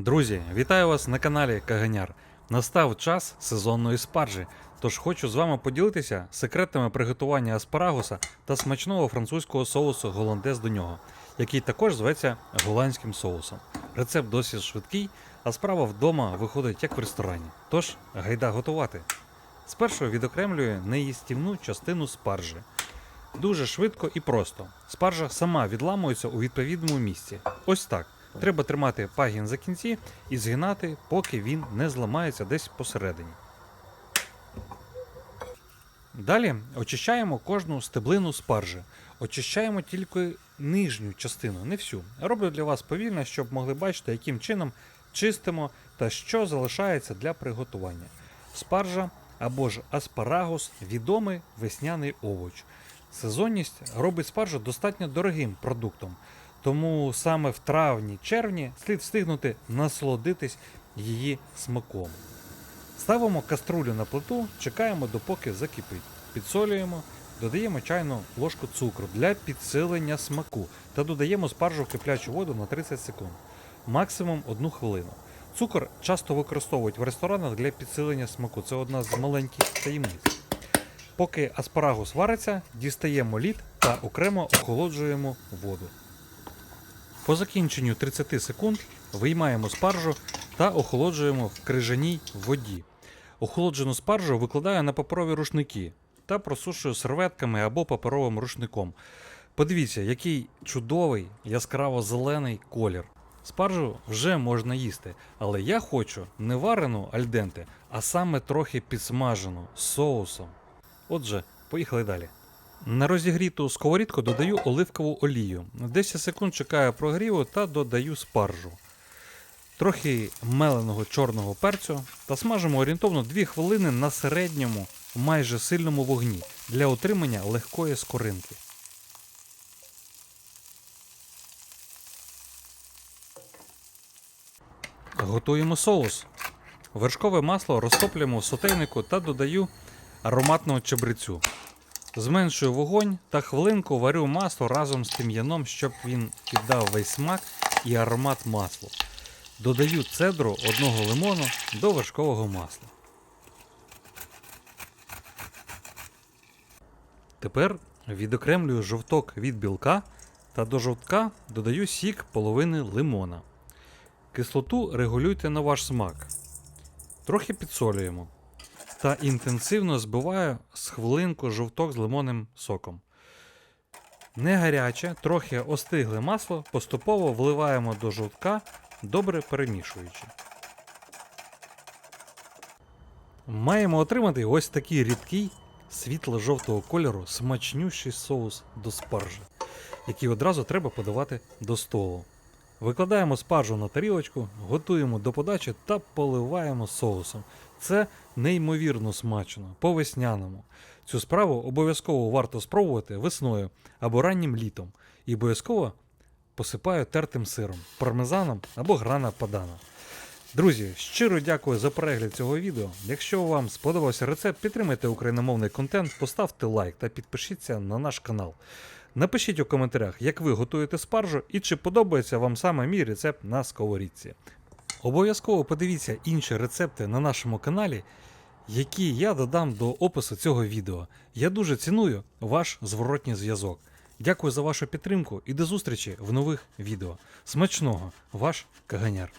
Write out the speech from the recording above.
Друзі, вітаю вас на каналі Каганяр. Настав час сезонної спаржі, тож хочу з вами поділитися секретами приготування аспарагуса та смачного французького соусу голландез до нього, який також зветься голландським соусом. Рецепт досить швидкий, а справа вдома виходить як в ресторані. Тож гайда готувати. Спершу відокремлюю неїстівну частину спаржі. Дуже швидко і просто. Спаржа сама відламується у відповідному місці. Ось так. Треба тримати пагін за кінці і згинати, поки він не зламається десь посередині. Далі очищаємо кожну стеблину спаржі. Очищаємо тільки нижню частину, не всю. Роблю для вас повільно, щоб могли бачити, яким чином чистимо та що залишається для приготування. Спаржа або ж аспарагус відомий весняний овоч. Сезонність робить спаржу достатньо дорогим продуктом, тому саме в травні-червні слід встигнути насолодитись її смаком. Ставимо каструлю на плиту, чекаємо допоки закипить. Підсолюємо, додаємо чайну ложку цукру для підсилення смаку та додаємо спаржу в киплячу воду на 30 секунд, максимум 1 хвилину. Цукор часто використовують в ресторанах для підсилення смаку. Це одна з маленьких таємниць. Поки аспарагус вариться, дістаємо лід та окремо охолоджуємо воду. По закінченню 30 секунд виймаємо спаржу та охолоджуємо в крижаній воді. Охолоджену спаржу викладаю на паперові рушники та просушую серветками або паперовим рушником. Подивіться, який чудовий яскраво-зелений колір. Спаржу вже можна їсти, але я хочу не варену альденте, а саме трохи підсмажену з соусом. Отже, поїхали далі. На розігріту сковорідку додаю оливкову олію. 10 секунд чекаю прогріву та додаю спаржу. Трохи меленого чорного перцю та смажимо орієнтовно 2 хвилини на середньому, майже сильному вогні для отримання легкої скоринки. Готуємо соус. Вершкове масло розтоплюємо в сотейнику та додаю ароматного чебрецю. Зменшую вогонь та хвилинку варю масло разом з тим'яном, щоб він піддав весь смак і аромат масла. Додаю цедру одного лимону до вершкового масла. Тепер відокремлюю жовток від білка та до жовтка додаю сік половини лимона. Кислоту регулюйте на ваш смак. Трохи підсолюємо та інтенсивно збиваю з хвилинку жовток з лимонним соком. Не гаряче, трохи остигле масло поступово вливаємо до жовтка, добре перемішуючи. Маємо отримати ось такий рідкий світло-жовтого кольору смачнющий соус до спаржі, який одразу треба подавати до столу. Викладаємо спаржу на тарілочку, готуємо до подачі та поливаємо соусом. Це неймовірно смачно, по весняному. Цю справу обов'язково варто спробувати весною або раннім літом. І обов'язково посипаю тертим сиром, пармезаном або грана падана. Друзі, щиро дякую за перегляд цього відео. Якщо вам сподобався рецепт, підтримайте україномовний контент, поставте лайк та підпишіться на наш канал. Напишіть у коментарях, як ви готуєте спаржу і чи подобається вам саме мій рецепт на сковорідці. Обов'язково подивіться інші рецепти на нашому каналі, які я додам до опису цього відео. Я дуже ціную ваш зворотній зв'язок. Дякую за вашу підтримку і до зустрічі в нових відео. Смачного, ваш Каганяр.